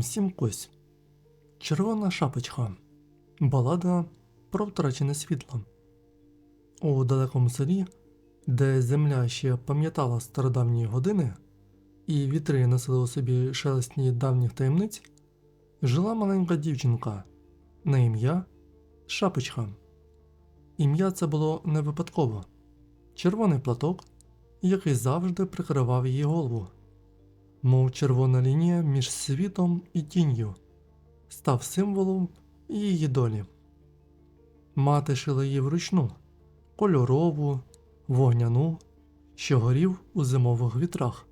всім. Червона шапочка. Балада про втрачене світло. У далекому селі, де земля ще пам'ятала стародавні години, і вітри носили у собі шелесні давніх таємниць, жила маленька дівчинка на ім'я Шапочка. Ім'я це було не випадково червоний платок, який завжди прикривав її голову мов червона лінія між світом і тінню, став символом її долі. Мати шила її вручну, кольорову, вогняну, що горів у зимових вітрах.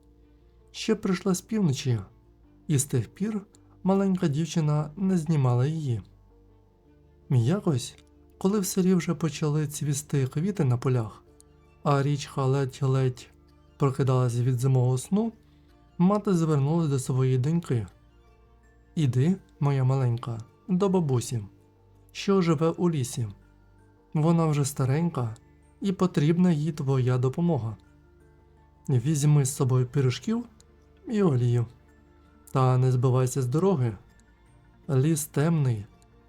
Ще прийшла з півночі, і з тих пір маленька дівчина не знімала її. Якось, коли в селі вже почали цвісти квіти на полях, а річка ледь-ледь прокидалася від зимового сну, Мати звернулася до своєї доньки. Іди, моя маленька, до бабусі, що живе у лісі. Вона вже старенька і потрібна їй твоя допомога. Візьми з собою пиріжків і олію. Та не збивайся з дороги. Ліс темний,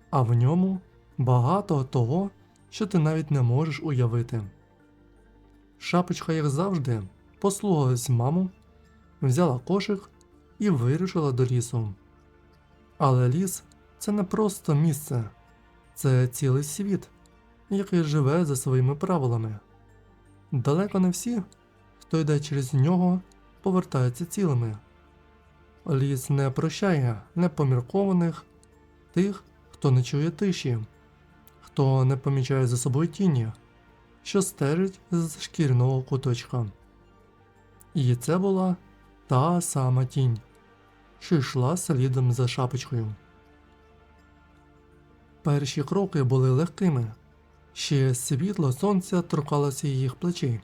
а в ньому багато того, що ти навіть не можеш уявити. Шапочка, як завжди, послухалась маму взяла кошик і вирушила до лісу. Але ліс це не просто місце, це цілий світ, який живе за своїми правилами. Далеко не всі, хто йде через нього, повертаються цілими. Ліс не прощає непоміркованих тих, хто не чує тиші, хто не помічає за собою тіні, що стежить з шкірного куточка. І це була та сама тінь, що йшла слідом за шапочкою. Перші кроки були легкими, ще світло сонця торкалося їх плечей,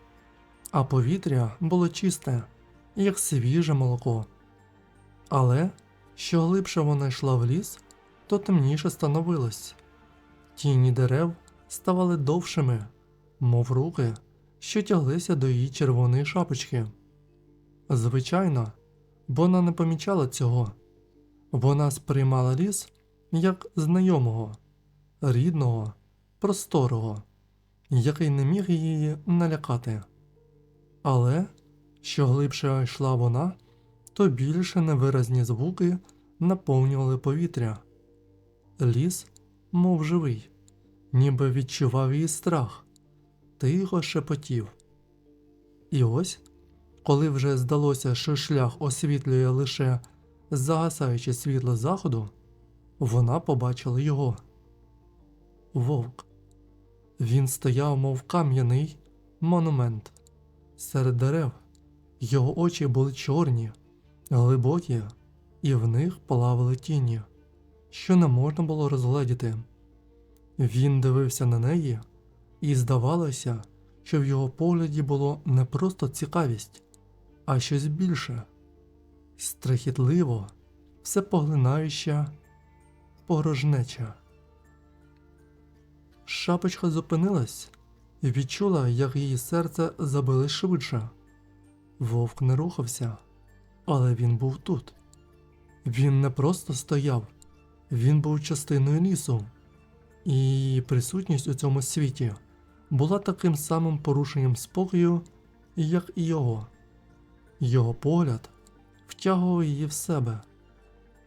а повітря було чисте, як свіже молоко. Але що глибше вона йшла в ліс, то темніше становилось. Тіні дерев ставали довшими, мов руки, що тяглися до її червоної шапочки. Звичайно, вона не помічала цього. Вона сприймала ліс як знайомого, рідного, просторого, який не міг її налякати. Але що глибше йшла вона, то більше невиразні звуки наповнювали повітря. Ліс, мов живий, ніби відчував її страх, тихо шепотів. І ось коли вже здалося, що шлях освітлює лише загасаюче світло заходу, вона побачила його. Вовк. Він стояв, мов кам'яний монумент серед дерев. Його очі були чорні, глибокі, і в них плавали тіні, що не можна було розгледіти. Він дивився на неї, і здавалося, що в його погляді було не просто цікавість, а щось більше, страхітливо, всепоглинаюча порожнеча. Шапочка зупинилась і відчула, як її серце забилось швидше. Вовк не рухався, але він був тут. Він не просто стояв, він був частиною лісу, і присутність у цьому світі була таким самим порушенням спокою, як і його. Його погляд втягував її в себе,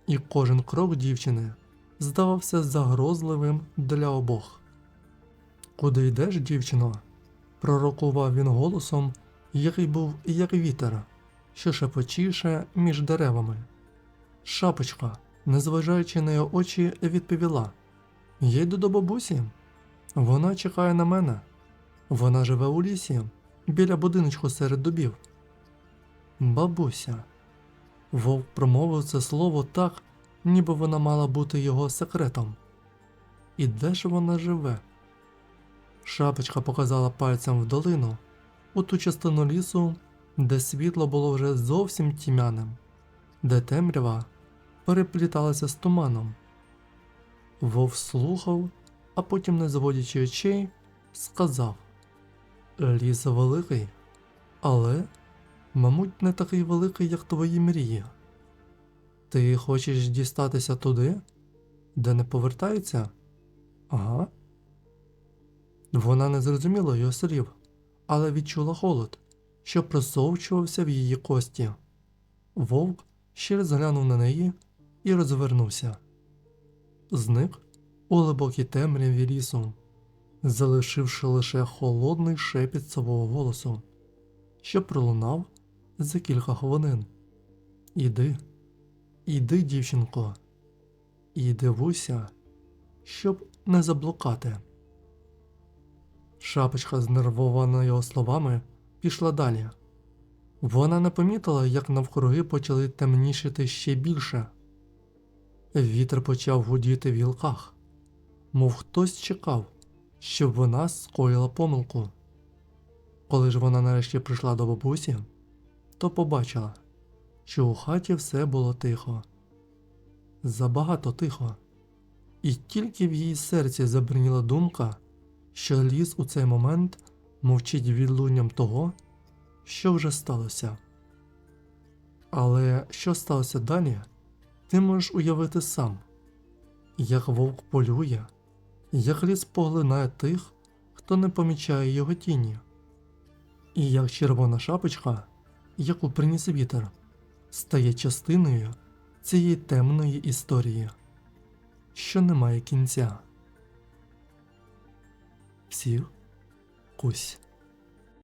і кожен крок дівчини здавався загрозливим для обох. Куди йдеш, дівчино? пророкував він голосом, який був як вітер, що шепочіше між деревами. Шапочка, незважаючи на його очі, відповіла: Я йду до бабусі. Вона чекає на мене. Вона живе у лісі, біля будиночку серед дубів. Бабуся. Вовк промовив це слово так, ніби вона мала бути його секретом. І де ж вона живе? Шапочка показала пальцем в долину, у ту частину лісу, де світло було вже зовсім тьмяним, де темрява перепліталася з туманом. Вов слухав, а потім, не зводячи очей, сказав Ліс великий, але мабуть, не такий великий, як твої мрії. Ти хочеш дістатися туди, де не повертаються? Ага. Вона не зрозуміла його слів, але відчула холод, що просовчувався в її кості. Вовк ще раз глянув на неї і розвернувся. Зник у глибокій темряві лісу, залишивши лише холодний шепіт свого голосу, що пролунав за кілька хвилин. Іди, іди, дівчинко, і дивуйся, щоб не заблукати. Шапочка, знервована його словами, пішла далі. Вона не помітила, як навкруги почали темнішити ще більше. Вітер почав гудіти в гілках, мов хтось чекав, щоб вона скоїла помилку. Коли ж вона нарешті прийшла до бабусі, то побачила, що у хаті все було тихо. Забагато тихо. І тільки в її серці забриніла думка, що ліс у цей момент мовчить відлунням того, що вже сталося. Але що сталося далі, ти можеш уявити сам, як вовк полює, як ліс поглинає тих, хто не помічає його тіні, і як червона шапочка, яку приніс вітер, стає частиною цієї темної історії, що не має кінця. Всіх кусь.